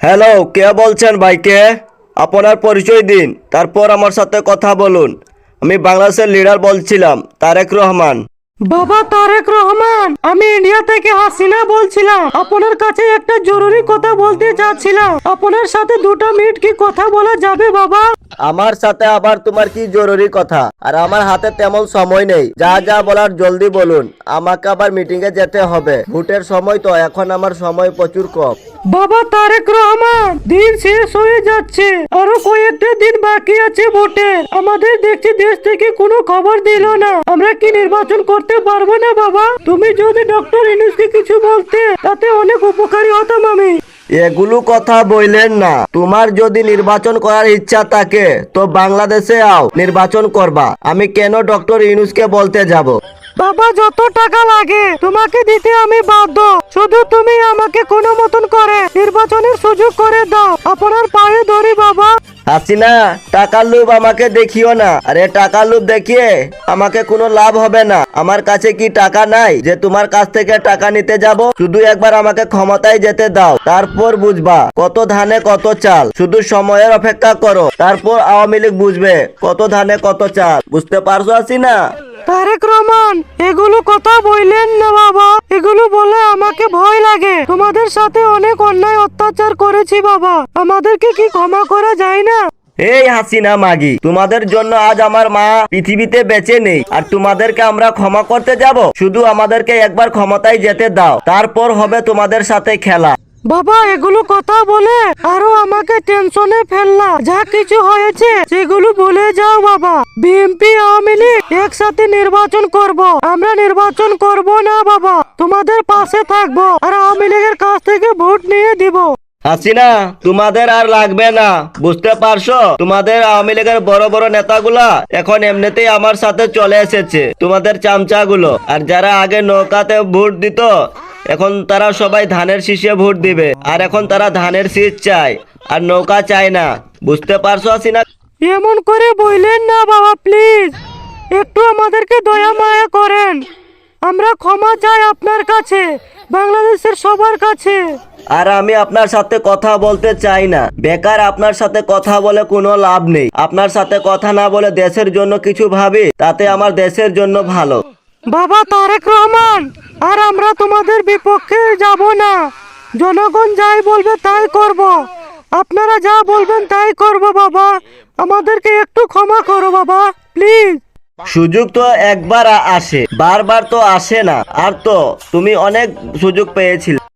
Hello কে বলছেন ভাইকে? আপনার পরিচয় দিন তারপর আমার সাথে কথা বলুন। আমি বাংলাদেশের লিডার বলছিলাম তারেক রহমান। বাবা তারেক রহমান আমি ইন্ডিয়া থেকে হাসিনা বলছিলাম। আপনার কাছে একটা জরুরি কথা বলতে চাচ্ছিলাম। আপনার সাথে দুটো মিনিট কি কথা বলা যাবে বাবা? আমার সাথে আবার তোমার কি জরুরি কথা? আর আমার হাতে তেমন সময় নেই। যা যা বলার জলদি বলুন। আমাকে আবার মিটিং এ যেতে হবে। ভোটের সময় তো এখন আমার সময় প্রচুর কম। বাবা, তারেক রহমান, দিন শেষ হয়ে যাচ্ছে। আরও কয়েকটা দিন বাকি আছে ভোটের আমাদের দেখছি দেশ থেকে কোনো খবর দিল না। আমরা কি নির্বাচন করতে পারব না, বাবা? তুমি যদি ডক্টর ইনুসকে কিছু বলতে, তাতে অনেক উপকারী হতাম আমি। এগুলো কথা বললেন না। তোমার যদি নির্বাচন করার ইচ্ছা থাকে, তো বাংলাদেশে আও নির্বাচন করবা। আমি কেন ডক্টর ইউনুসকে বলতে যাব? বাবা যত টাকা লাগে তোমাকে দিতে আমি বাধ্য। শুধু তুমি আমাকে কোনো মতন করে নির্বাচনের সুযোগ করে দাও। আপনার পায়ে ধরি বাবা। হাসিনা টাকার লোভ আমাকে দেখিও না। আরে টাকার লোভ দেখিয়ে আমাকে কোনো লাভ হবে না। আমার কাছে কি টাকা নাই যে তোমার কাছ থেকে টাকা নিতে যাব? শুধু একবার আমাকে ক্ষমতায় যেতে দাও। তারপর বুঝবা কত ধানে কত চাল। শুধু সময়ের অপেক্ষা করো। তারপর আওয়ামী লীগ বুঝবে কত ধানে কত চাল। বুঝতে পারছ হাসিনা? তারেক রহমান এগুলো কথা বললেন না বাবা এগুলো বলে আমাকে ভয় লাগে তোমাদের সাথে অনেক অন্যায় অত্যাচার করেছি বাবা আমাদেরকে কি ক্ষমা করা যায় না? এই হাসিনা মাগি তোমাদের জন্য আজ আমার মা পৃথিবীতে বেঁচে নেই আর তোমাদেরকে আমরা ক্ষমা করতে যাব। শুধু আমাদেরকে একবার ক্ষমতায় যেতে দাও তারপর হবে তোমাদের সাথে খেলা। বাবা এগুলো কথা বলে আরও আমাকে টেনশনে ফেললা। যা কিছু হয়েছে সেগুলো ভুলে যাও বাবা। বিএনপি আওয়ামী লীগ একসাথে নির্বাচন করব। আমরা নির্বাচন করব না বাবা তোমাদের পাশে থাকব। আর আওয়ামী লীগের কাছ থেকে ভোট নিয়ে দিব হাসিনা তোমাদের আর লাগবে না। বুঝতে পারছ? তোমাদের আওয়ামী লীগের বড় বড় নেতাগুলা এখন এমনিতেই আমার সাথে চলে এসেছে তোমাদের চামচাগুলো। আর যারা আগে নৌকাতে ভোট দিত এখন তারা সবাই ধানের শীষে ভোট দিবে। আর এখন তারা ধানের শীষ চায় আর নৌকা চায় না। বুঝতে পারছ হাসিনা? এমন করে বললেন না বাবা প্লিজ। একটু আমাদেরকে দয়া মায়া করেন। আমরা ক্ষমা চাই আপনার কাছে। বাংলাদেশের সবার কাছে। আর আমি আপনার সাথে কথা বলতে চাই না। বেকার আপনার সাথে কথা বলে কোনো লাভ নেই। আপনার সাথে কথা না বলে দেশের জন্য কিছু ভাবি তাতে আমার দেশের জন্য ভালো। বাবা তারেক রহমান আর আমরা তোমাদের বিপক্ষে যাব না। জনগণ যাই বলবে তাই করব। আপনারা যা বলবেন তাই করব বাবা। আমাদেরকে একটু ক্ষমা করো বাবা প্লিজ। সুযোগ তো একবার আসে বারবার তো আসে না। আর তো তুমি অনেক সুযোগ পেয়েছিলে।